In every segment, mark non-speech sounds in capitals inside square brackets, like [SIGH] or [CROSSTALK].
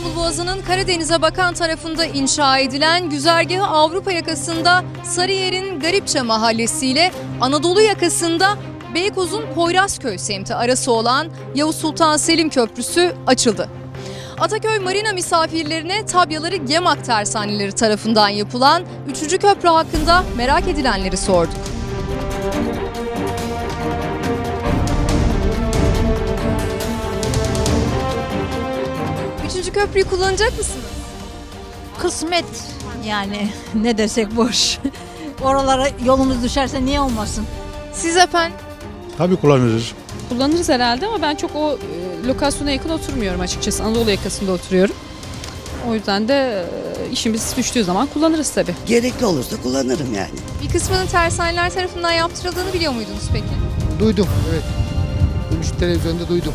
İstanbul Boğazı'nın Karadeniz'e bakan tarafında inşa edilen güzergahı Avrupa yakasında Sarıyer'in Garipçe Mahallesi ile Anadolu yakasında Beykoz'un Poyrazköy semti arası olan Yavuz Sultan Selim Köprüsü açıldı. Ataköy Marina misafirlerine tabyaları Gemak tersaneleri tarafından yapılan 3. köprü hakkında merak edilenleri sorduk. Üçüncü köprüyü kullanacak mısınız? Kısmet yani [LAUGHS] ne desek boş. [LAUGHS] Oralara yolumuz düşerse niye olmasın? Siz efendim? Tabii kullanırız. Kullanırız herhalde ama ben çok o e, lokasyona yakın oturmuyorum açıkçası. Anadolu yakasında oturuyorum. O yüzden de e, işimiz düştüğü zaman kullanırız tabii. Gerekli olursa kullanırım yani. Bir kısmının tersaneler tarafından yaptırıldığını biliyor muydunuz peki? Duydum evet. Şu televizyonda duydum.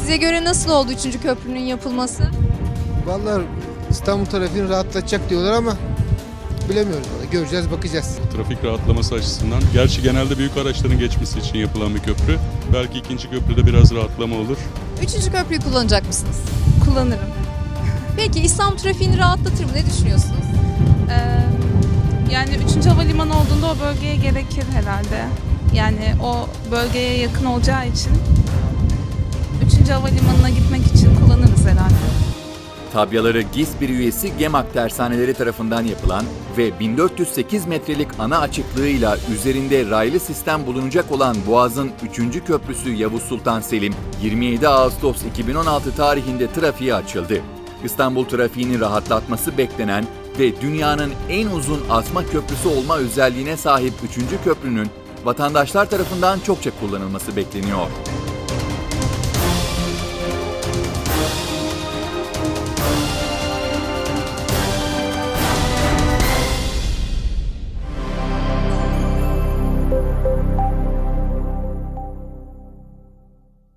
Size göre nasıl oldu 3. köprünün yapılması? Vallahi İstanbul trafiğini rahatlatacak diyorlar ama bilemiyoruz. Vallahi. Göreceğiz bakacağız. Trafik rahatlaması açısından. Gerçi genelde büyük araçların geçmesi için yapılan bir köprü. Belki ikinci köprüde biraz rahatlama olur. 3. köprüyü kullanacak mısınız? kullanırım. Peki İstanbul trafiğini rahatlatır mı? Ne düşünüyorsunuz? Ee, yani 3. havalimanı olduğunda o bölgeye gerekir herhalde. Yani o bölgeye yakın olacağı için 3. havalimanına gitmek için kullanırız herhalde. Tabyaları GİS bir üyesi GEMAK tersaneleri tarafından yapılan ve 1408 metrelik ana açıklığıyla üzerinde raylı sistem bulunacak olan Boğaz'ın 3. köprüsü Yavuz Sultan Selim 27 Ağustos 2016 tarihinde trafiğe açıldı. İstanbul trafiğini rahatlatması beklenen ve dünyanın en uzun asma köprüsü olma özelliğine sahip 3. köprünün vatandaşlar tarafından çokça kullanılması bekleniyor.